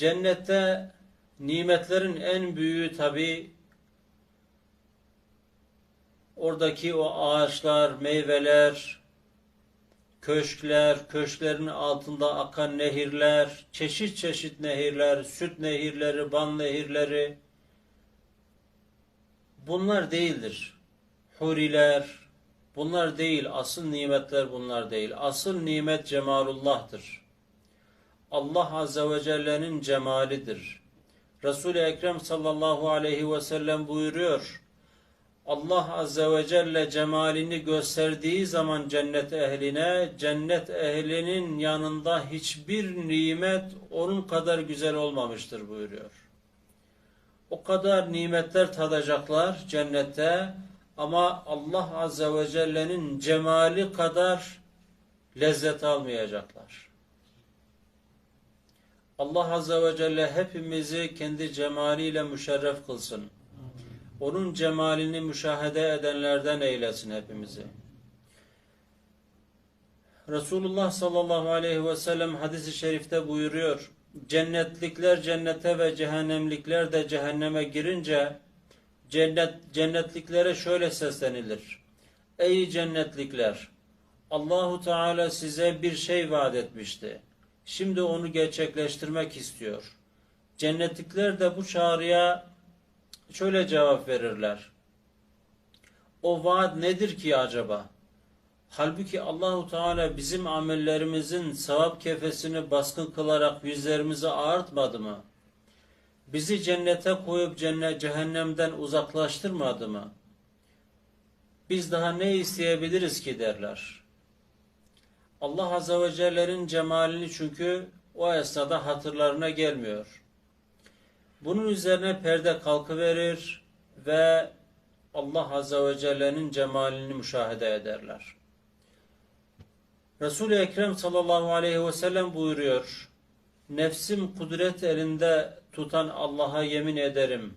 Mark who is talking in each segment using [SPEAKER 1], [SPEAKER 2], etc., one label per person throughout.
[SPEAKER 1] Cennette nimetlerin en büyüğü tabi oradaki o ağaçlar, meyveler, köşkler, köşklerin altında akan nehirler, çeşit çeşit nehirler, süt nehirleri, ban nehirleri bunlar değildir. Huriler bunlar değil. Asıl nimetler bunlar değil. Asıl nimet cemalullah'tır. Allah Azze ve Celle'nin cemalidir. Resul-i Ekrem sallallahu aleyhi ve sellem buyuruyor. Allah Azze ve Celle cemalini gösterdiği zaman cennet ehline, cennet ehlinin yanında hiçbir nimet onun kadar güzel olmamıştır buyuruyor. O kadar nimetler tadacaklar cennette ama Allah Azze ve Celle'nin cemali kadar lezzet almayacaklar. Allah Azze ve Celle hepimizi kendi cemaliyle müşerref kılsın. Onun cemalini müşahede edenlerden eylesin hepimizi. Resulullah sallallahu aleyhi ve sellem hadisi şerifte buyuruyor. Cennetlikler cennete ve cehennemlikler de cehenneme girince cennet cennetliklere şöyle seslenilir. Ey cennetlikler! Allahu Teala size bir şey vaat etmişti. Şimdi onu gerçekleştirmek istiyor. Cennetlikler de bu çağrıya şöyle cevap verirler. O vaat nedir ki acaba? Halbuki Allahu Teala bizim amellerimizin sevap kefesini baskın kılarak yüzlerimizi ağartmadı mı? Bizi cennete koyup cennet cehennemden uzaklaştırmadı mı? Biz daha ne isteyebiliriz ki derler. Allah Azze ve Celle'nin cemalini çünkü o esnada hatırlarına gelmiyor. Bunun üzerine perde kalkıverir ve Allah Azze ve Celle'nin cemalini müşahede ederler. Resul-i Ekrem sallallahu aleyhi ve sellem buyuruyor. Nefsim kudret elinde tutan Allah'a yemin ederim.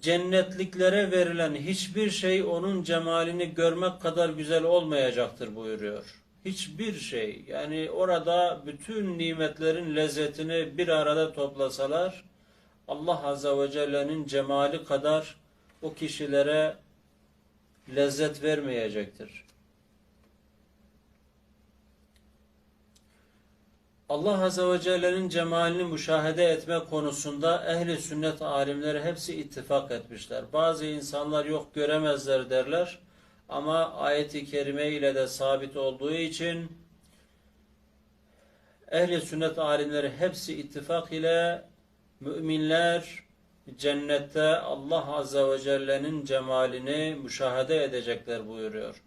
[SPEAKER 1] Cennetliklere verilen hiçbir şey onun cemalini görmek kadar güzel olmayacaktır buyuruyor. Hiçbir şey. Yani orada bütün nimetlerin lezzetini bir arada toplasalar Allah Azze ve Celle'nin cemali kadar o kişilere lezzet vermeyecektir. Allah Azze ve Celle'nin cemalini müşahede etme konusunda ehli sünnet alimleri hepsi ittifak etmişler. Bazı insanlar yok göremezler derler ama ayeti kerime ile de sabit olduğu için ehli sünnet alimleri hepsi ittifak ile müminler cennette Allah Azze ve Celle'nin cemalini müşahede edecekler buyuruyor.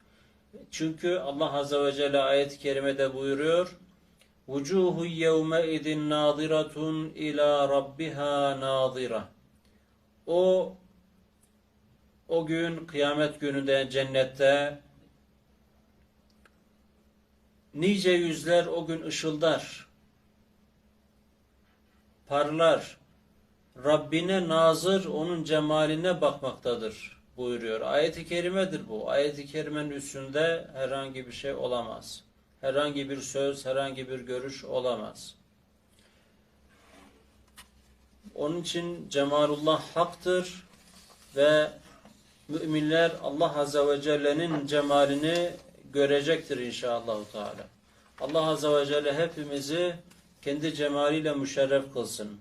[SPEAKER 1] Çünkü Allah Azze ve Celle ayet-i kerimede buyuruyor. Vucuhu yevme idin nadiratun ila rabbiha nadira. O o gün kıyamet gününde cennette nice yüzler o gün ışıldar, parlar, Rabbine nazır, onun cemaline bakmaktadır buyuruyor. Ayet-i kerimedir bu. Ayet-i kerimenin üstünde herhangi bir şey olamaz. Herhangi bir söz, herhangi bir görüş olamaz. Onun için cemalullah haktır ve müminler Allah Azze ve Celle'nin cemalini görecektir inşallah Teala. Allah Azze ve Celle hepimizi kendi cemaliyle müşerref kılsın.